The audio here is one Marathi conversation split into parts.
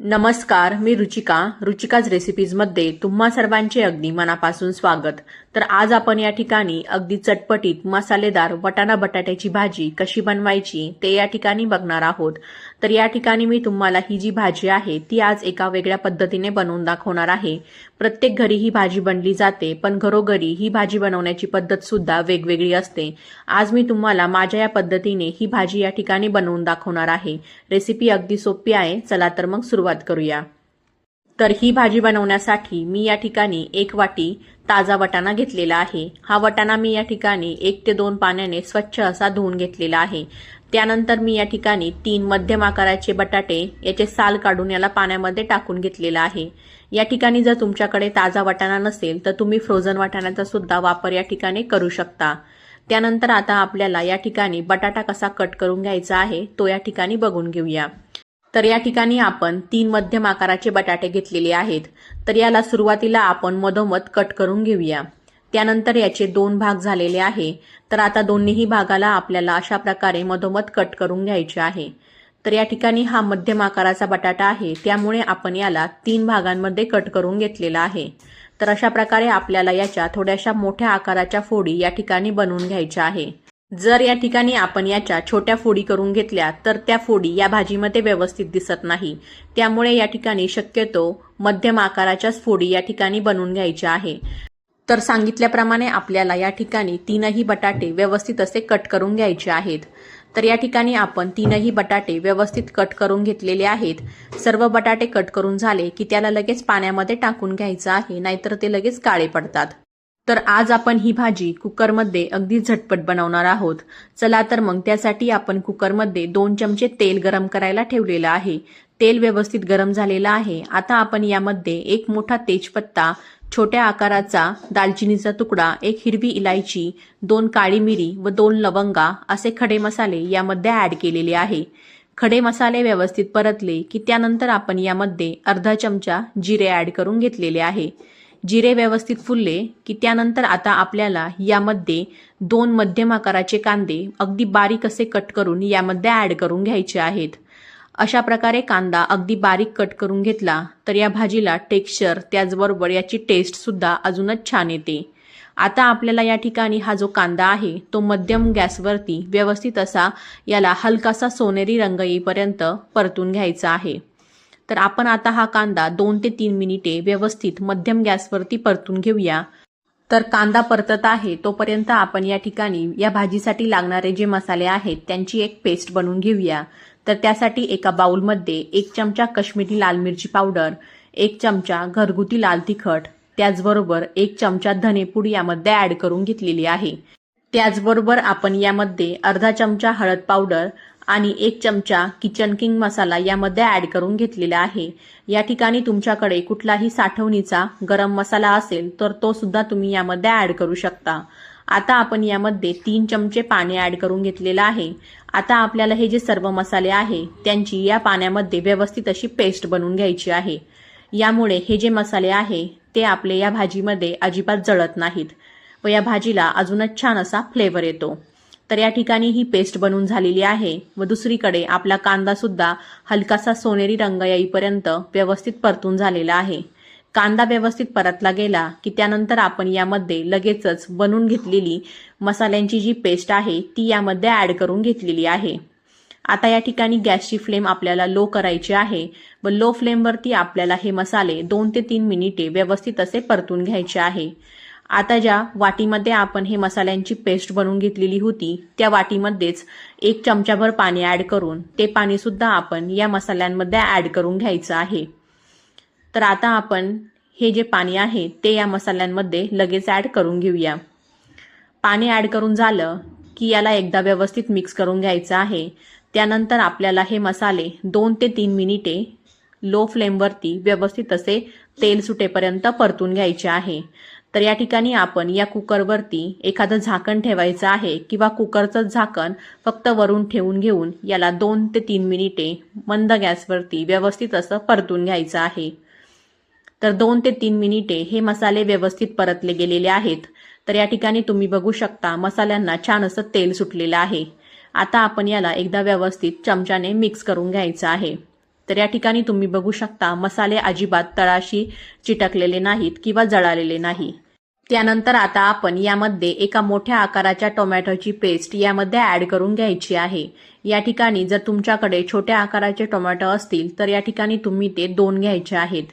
नमस्कार मी रुचिका. रुचिकाज रेसिपीजमध्ये तुम्हा सर्वांचे अगदी मनापासून स्वागत. तर आज आपण या ठिकाणी अगदी चटपटीत मसालेदार वटाणा बटाट्याची भाजी कशी बनवायची ते या ठिकाणी बघणार आहोत. तर या ठिकाणी मी तुम्हाला ही जी भाजी आहे ती आज एका वेगळ्या पद्धतीने बनवून दाखवणार आहे. प्रत्येक घरी ही भाजी बनली जाते पण घरोघरी ही भाजी बनवण्याची पद्धत सुद्धा वेगवेगळी असते. आज मी तुम्हाला माझ्या या पद्धतीने ही भाजी या ठिकाणी बनवून दाखवणार आहे. रेसिपी अगदी सोपी आहे चला तर मग सुरुवात करूया. तर ही भाजी बनवण्यासाठी मी या ठिकाणी एक वाटी ताजा वटाणा घेतलेला आहे. हा वटाणा मी या ठिकाणी एक ते दोन पाण्याने स्वच्छ असा धुवून घेतलेला आहे. त्यानंतर मी या ठिकाणी तीन मध्यम आकाराचे बटाटे याचे साल काढून याला पाण्यामध्ये टाकून घेतलेला आहे. या ठिकाणी जर तुमच्याकडे ताजा वाटाणा नसेल तर तुम्ही फ्रोझन वाटाण्याचा सुद्धा वापर या ठिकाणी करू शकता. त्यानंतर आता आपल्याला या ठिकाणी बटाटा कसा कट करून घ्यायचा आहे तो या ठिकाणी बघून घेऊया. तर या ठिकाणी आपण तीन मध्यम आकाराचे बटाटे घेतलेले आहेत. तर याला सुरुवातीला आपण मधोमध कट करून घेऊया. त्यानंतर याचे दोन भाग झालेले आहे. तर आता दोन्हीही भागाला आपल्याला अशा प्रकारे मधोमध कट करून घ्यायचे आहे. तर या ठिकाणी हा मध्यम आकाराचा बटाटा आहे. त्यामुळे आपण याला तीन भागांमध्ये कट करून घेतलेला आहे. तर अशा प्रकारे आपल्याला याच्या थोड्याशा मोठ्या आकाराच्या फोडी या ठिकाणी बनवून घ्यायच्या आहे. जर या ठिकाणी आपण याच्या छोट्या फोडी करून घेतल्या तर त्या फोडी या भाजीमध्ये व्यवस्थित दिसत नाही. त्यामुळे या ठिकाणी शक्यतो मध्यम आकाराच्याच फोडी या ठिकाणी बनवून घ्यायच्या आहे. तर सांगितल्याप्रमाणे आपल्याला या ठिकाणी तीनही बटाटे व्यवस्थित असे कट करून घ्यायचे आहेत. तर या ठिकाणी आपण तीनही बटाटे व्यवस्थित कट करून घेतलेले आहेत. सर्व बटाटे कट करून झाले की त्याला लगेच पाण्यामध्ये टाकून घ्यायचं आहे नाहीतर ते लगेच काळे पडतात. तर आज आपण ही भाजी कुकरमध्ये अगदी झटपट बनवणार आहोत. चला तर मग त्यासाठी आपण कुकरमध्ये दोन चमचे तेल गरम करायला ठेवलेलं आहे. तेल व्यवस्थित गरम झालेलं आहे. आता आपण यामध्ये एक मोठा तेजपत्ता छोट्या आकाराचा दालचिनीचा तुकडा एक हिरवी इलायची दोन काळी मिरी व दोन लवंगा असे खडे मसाले यामध्ये ॲड केलेले आहे. खडे मसाले व्यवस्थित परतले की त्यानंतर आपण यामध्ये अर्धा चमचा जिरे ॲड करून घेतलेले आहे. जिरे व्यवस्थित फुलले की त्यानंतर आता आपल्याला यामध्ये दोन मध्यम आकाराचे कांदे अगदी बारीक असे कट करून यामध्ये ॲड करून घ्यायचे आहेत. अशा प्रकारे कांदा अगदी बारीक कट करून घेतला तर या भाजीला टेक्स्चर त्याचबरोबर याची टेस्टसुद्धा अजूनच छान येते. आता आपल्याला या ठिकाणी हा जो कांदा आहे तो मध्यम गॅसवरती व्यवस्थित असा याला हलकासा सोनेरी रंग येईपर्यंत परतून घ्यायचा आहे. तर आपण आता हा कांदा दोन ते तीन मिनिटे व्यवस्थित मध्यम गॅसवरती परतून घेऊया. तर कांदा परतत आहे तोपर्यंत आपण या ठिकाणी या भाजीसाठी लागणारे जे मसाले आहेत त्यांची एक पेस्ट बनवून घेऊया. तर त्यासाठी एका बाउलमध्ये एक चमचा कश्मीरी लाल मिरची पावडर एक चमचा घरगुती लाल तिखट त्याचबरोबर एक चमचा धनेपूड यामध्ये ॲड करून घेतलेली आहे. त्याचबरोबर आपण यामध्ये अर्धा चमचा हळद पावडर आणि एक चमचा किचन किंग मसाला यामध्ये ॲड करून घेतलेला आहे. या ठिकाणी तुमच्याकडे कुठलाही साठवणीचा गरम मसाला असेल तर तो सुद्धा तुम्ही यामध्ये ॲड करू शकता. आता आपण यामध्ये तीन चमचे पाणी ॲड करून घेतलेलं आहे. आता आपल्याला हे जे सर्व मसाले आहे त्यांची या पाण्यामध्ये व्यवस्थित अशी पेस्ट बनवून घ्यायची आहे. यामुळे हे जे मसाले आहे ते आपले या भाजीमध्ये अजिबात जळत नाहीत. व या भाजीला अजूनच छान असा फ्लेवर येतो. तर या ठिकाणी ही पेस्ट बनून झालेली आहे व दुसरीकडे आपला कांदा सुद्धा हलकासा सोनेरी रंग येईपर्यंत व्यवस्थित परतून झालेला आहे. कांदा व्यवस्थित परतला गेला की त्यानंतर आपण यामध्ये लगेचच बनवून घेतलेली मसाल्यांची जी पेस्ट आहे ती यामध्ये ॲड करून घेतलेली आहे. आता या ठिकाणी गॅसची फ्लेम आपल्याला लो करायची आहे व लो फ्लेमवरती आपल्याला हे मसाले दोन ते तीन मिनिटे व्यवस्थित असे परतून घ्यायचे आहे. आता ज्या वाटीमध्ये आपण हे मसाल्यांची पेस्ट बनवून घेतलेली होती त्या वाटीमध्येच एक चमचाभर पाणी ॲड करून ते पाणीसुद्धा आपण या मसाल्यांमध्ये ॲड करून घ्यायचं आहे. तर आता आपण हे जे पाणी आहे ते या मसाल्यांमध्ये लगेच ॲड करून घेऊया. पाणी ॲड करून झालं की याला एकदा व्यवस्थित मिक्स करून घ्यायचं आहे. त्यानंतर आपल्याला हे मसाले दोन ते तीन मिनिटे लो फ्लेमवरती व्यवस्थित असे तेल सुटेपर्यंत परतून घ्यायचे आहे. तर या ठिकाणी आपण या कुकरवरती एखादं झाकण ठेवायचं आहे किंवा कुकरचं झाकण फक्त वरून ठेवून घेऊन याला दोन ते तीन मिनिटे मंद गॅसवरती व्यवस्थित असं परतून घ्यायचं आहे. तर दोन ते तीन मिनिटे हे मसाले व्यवस्थित परतले गेलेले आहेत. तर या ठिकाणी तुम्ही बघू शकता मसाल्यांना छान असं तेल सुटलेलं आहे. आता आपण याला एकदा व्यवस्थित चमच्याने मिक्स करून घ्यायचं आहे. तर या ठिकाणी तुम्ही बघू शकता मसाले अजिबात तळाशी चिटकलेले नाहीत किंवा जळालेले नाही. त्यानंतर आता आपण यामध्ये एका मोठ्या आकाराच्या टोमॅटोची पेस्ट यामध्ये ऍड करून घ्यायची आहे. या ठिकाणी जर तुमच्याकडे छोट्या आकाराचे टोमॅटो असतील तर या ठिकाणी तुम्ही ते दोन घ्यायचे आहेत.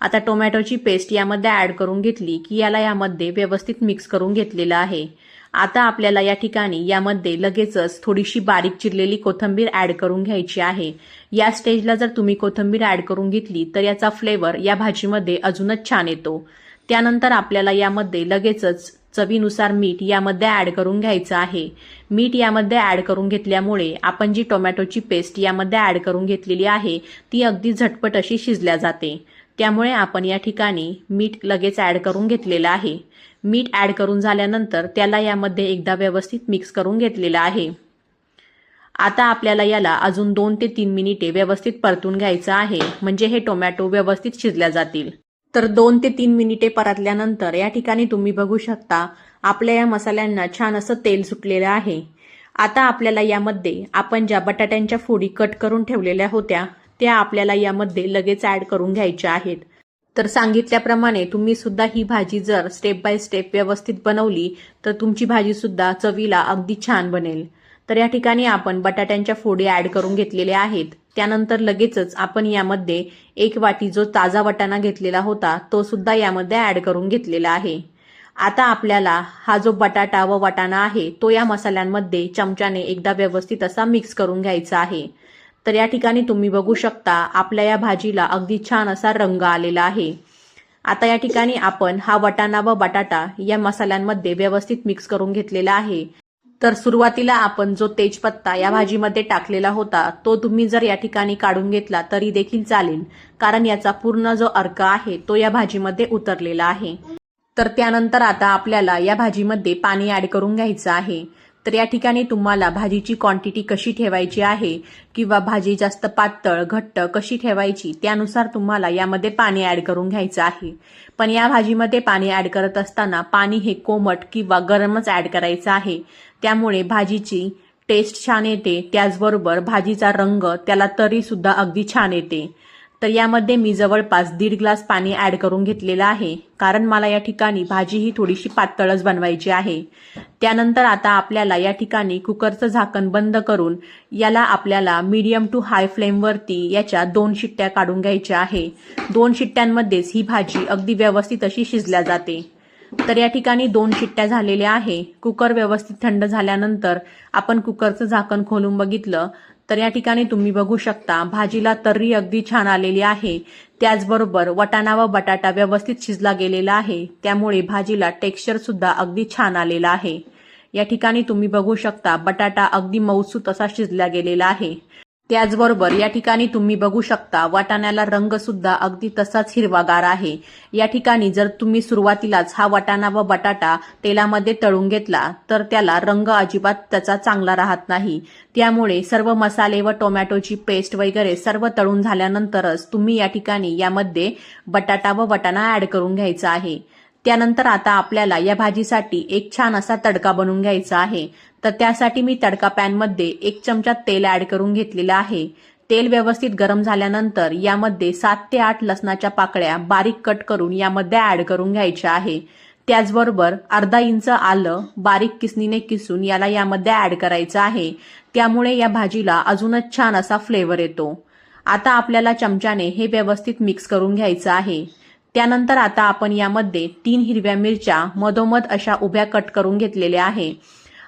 आता टोमॅटोची पेस्ट यामध्ये ऍड करून घेतली की याला यामध्ये व्यवस्थित मिक्स करून घेतलेलं आहे. आता आपल्याला या ठिकाणी यामध्ये लगेचच थोडीशी बारीक चिरलेली कोथिंबीर ऍड करून घ्यायची आहे. या स्टेजला जर तुम्ही कोथिंबीर ऍड करून घेतली तर याचा फ्लेवर या भाजीमध्ये अजूनच छान येतो. त्यानंतर आपल्याला यामध्ये लगेचच चवीनुसार मीठ यामध्ये ॲड करून घ्यायचं आहे. मीठ यामध्ये ॲड करून घेतल्यामुळे आपण जी टोमॅटोची पेस्ट यामध्ये ॲड करून घेतलेली आहे ती अगदी झटपट अशी शिजल्या जाते. त्यामुळे आपण या ठिकाणी मीठ लगेच ॲड करून घेतलेलं आहे. मीठ ॲड करून झाल्यानंतर त्याला यामध्ये एकदा व्यवस्थित मिक्स करून घेतलेलं आहे. आता आपल्याला याला अजून दोन ते तीन मिनिटे व्यवस्थित परतून घ्यायचं आहे. म्हणजे हे टोमॅटो व्यवस्थित शिजल्या जातील. तर दोन ते तीन मिनिटे परतल्यानंतर या ठिकाणी तुम्ही बघू शकता आपल्या या मसाल्यांना छान असं तेल सुटलेलं आहे. आता आपल्याला यामध्ये आपण ज्या बटाट्यांच्या फोडी कट करून ठेवलेल्या होत्या त्या आपल्याला यामध्ये लगेच ऍड करून घ्यायच्या आहेत. तर सांगितल्याप्रमाणे तुम्ही सुद्धा ही भाजी जर स्टेप बाय स्टेप व्यवस्थित बनवली तर तुमची भाजी सुद्धा चवीला अगदी छान बनेल. तर या ठिकाणी आपण बटाट्यांच्या फोडी ऍड करून घेतलेल्या आहेत. त्यानंतर लगेचच आपण यामध्ये एक वाटी जो ताजा वटाणा घेतलेला होता तो सुद्धा यामध्ये ऍड करून घेतलेला आहे. आता आपल्याला हा जो बटाटा व वाटाणा आहे तो या मसाल्यांमध्ये चमच्याने एकदा व्यवस्थित असा मिक्स करून घ्यायचा आहे. तर या ठिकाणी तुम्ही बघू शकता आपल्या या भाजीला अगदी छान असा रंग आलेला आहे. आता या ठिकाणी आपण हा वटाणा व बटाटा या मसाल्यांमध्ये व्यवस्थित मिक्स करून घेतलेला आहे. तर सुरुवातीला आपण जो तेजपत्ता या भाजीमध्ये टाकलेला होता तो तुम्ही जर या ठिकाणी काढून घेतला तरी देखील चालेल. कारण याचा पूर्ण जो अर्क आहे तो या भाजीमध्ये उतरलेला आहे. तर त्यानंतर आता आपल्याला या भाजीमध्ये पाणी ऍड करून घ्यायचं आहे. तर या ठिकाणी तुम्हाला भाजीची क्वांटिटी कशी ठेवायची आहे किंवा भाजी जास्त पातळ घट्ट कशी ठेवायची त्यानुसार तुम्हाला यामध्ये पाणी ॲड करून घ्यायचं आहे. पण या भाजीमध्ये पाणी ॲड करत असताना पाणी हे कोमट किंवा गरमच ॲड करायचं आहे. त्यामुळे भाजीची टेस्ट छान येते त्याचबरोबर भाजीचा रंग त्याला तरीसुद्धा अगदी छान येते. तर यामध्ये मी जवळपास दीड ग्लास पाणी ॲड करून घेतलेलं आहे. कारण मला या ठिकाणी भाजी ही थोडीशी पातळच बनवायची आहे. त्यानंतर आता आपल्याला या ठिकाणी कुकरचं झाकण बंद करून याला आपल्याला मीडियम टू हाय फ्लेमवरती याच्या दोन शिट्ट्या काढून घ्यायच्या आहे. दोन शिट्ट्यांमध्येच ही भाजी अगदी व्यवस्थित अशी शिजल्या जाते. तर या ठिकाणी दोन शिट्ट्या झालेल्या आहे. कुकर व्यवस्थित थंड झाल्यानंतर आपण कुकरचं झाकण खोलून बघितलं. तर या ठिकाणी तुम्ही बघू शकता भाजीला तर्री अगदी छान आलेली आहे. त्याचबरोबर वटाणा व बटाटा व्यवस्थित शिजला गेलेला आहे. त्यामुळे भाजीला टेक्स्चर सुद्धा अगदी छान आलेला आहे. या ठिकाणी तुम्ही बघू शकता बटाटा अगदी मऊसू असा शिजला गेलेला आहे. त्याचबरोबर या ठिकाणी तुम्ही बघू शकता वाटाण्याला रंग सुद्धा अगदी तसाच हिरवागार आहे. या ठिकाणी जर तुम्ही सुरुवातीलाच हा वाटाणा व बटाटा तेलामध्ये तळून घेतला तर त्याला रंग अजिबात त्याचा चांगला राहत नाही. त्यामुळे सर्व मसाले व टोमॅटोची पेस्ट वगैरे सर्व तळून झाल्यानंतरच तुम्ही या ठिकाणी यामध्ये बटाटा व वटाणा ऍड करून घ्यायचा आहे. त्यानंतर आता आपल्याला या भाजीसाठी एक छान असा तडका बनवून घ्यायचा आहे. तर त्यासाठी मी तडका पॅनमध्ये एक चमचा तेल ऍड करून घेतलेलं आहे. तेल व्यवस्थित गरम झाल्यानंतर यामध्ये सात ते आठ लसणाच्या पाकळ्या बारीक कट करून यामध्ये ऍड करून घ्यायच्या आहे. त्याचबरोबर अर्धा इंच आलं बारीक किसनीने किसून याला यामध्ये ऍड करायचं आहे. त्यामुळे या भाजीला अजूनच छान असा फ्लेवर येतो. आता आपल्याला चमच्याने हे व्यवस्थित मिक्स करून घ्यायचं आहे. त्यानंतर आता आपण यामध्ये तीन हिरव्या मिरच्या मधोमध अशा उभ्या कट करून घेतलेल्या आहे.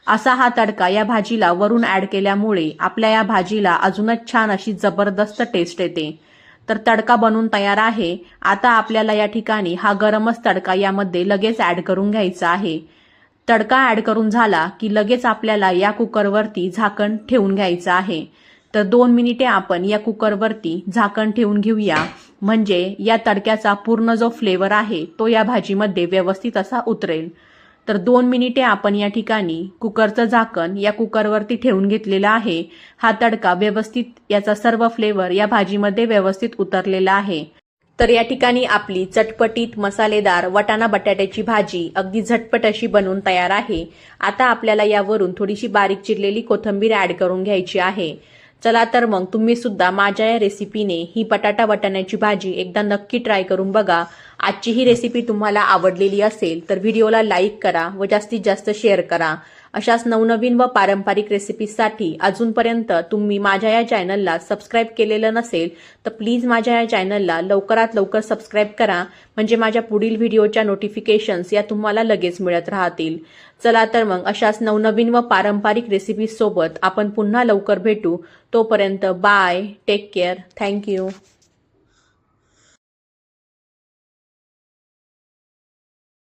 असा हा तडका या भाजीला वरून ऍड केल्यामुळे आपल्या या भाजीला अजूनच छान अशी जबरदस्त टेस्ट येते. तर तडका बनून तयार आहे. आता आपल्याला या ठिकाणी हा गरमच तडका यामध्ये लगेच ऍड करून घ्यायचा आहे. तडका ऍड करून झाला की लगेच आपल्याला या कुकरवरती झाकण ठेवून घ्यायचं आहे. तर दोन मिनिटे आपण या कुकरवरती झाकण ठेवून घेऊया. म्हणजे या तडक्याचा पूर्ण जो फ्लेवर आहे तो या भाजीमध्ये व्यवस्थित असा उतरेल. तर दोन मिनिटे आपण या ठिकाणी कुकरचं झाकण या कुकरवरती ठेवून घेतलेलं आहे. हा तडका व्यवस्थित याचा सर्व फ्लेवर या भाजीमध्ये व्यवस्थित उतरलेला आहे. तर या ठिकाणी आपली चटपटीत मसालेदार वटाणा बटाट्याची भाजी अगदी झटपट अशी बनवून तयार आहे. आता आपल्याला यावरून थोडीशी बारीक चिरलेली कोथिंबीर ऍड करून घ्यायची आहे. चला तर मग तुम्ही सुद्धा माझ्या या रेसिपीने ही बटाटा वाटाण्याची भाजी एकदा नक्की ट्राय करून बघा. आजची ही रेसिपी तुम्हाला आवडलेली असेल तर व्हिडिओला लाईक करा व जास्तीत जास्त शेअर करा. अशाच नवनवीन व पारंपरिक रेसिपीजसाठी अजूनपर्यंत तुम्ही माझ्या या चॅनलला सबस्क्राईब केलेलं नसेल तर प्लीज माझ्या या चॅनलला लवकरात लवकर सबस्क्राईब करा. म्हणजे माझ्या पुढील व्हिडिओच्या नोटिफिकेशन्स या तुम्हाला लगेच मिळत राहतील. चला तर मग अशाच नवनवीन व पारंपरिक रेसिपीजसोबत आपण पुन्हा लवकर भेटू. तोपर्यंत बाय टेक केअर थँक्यू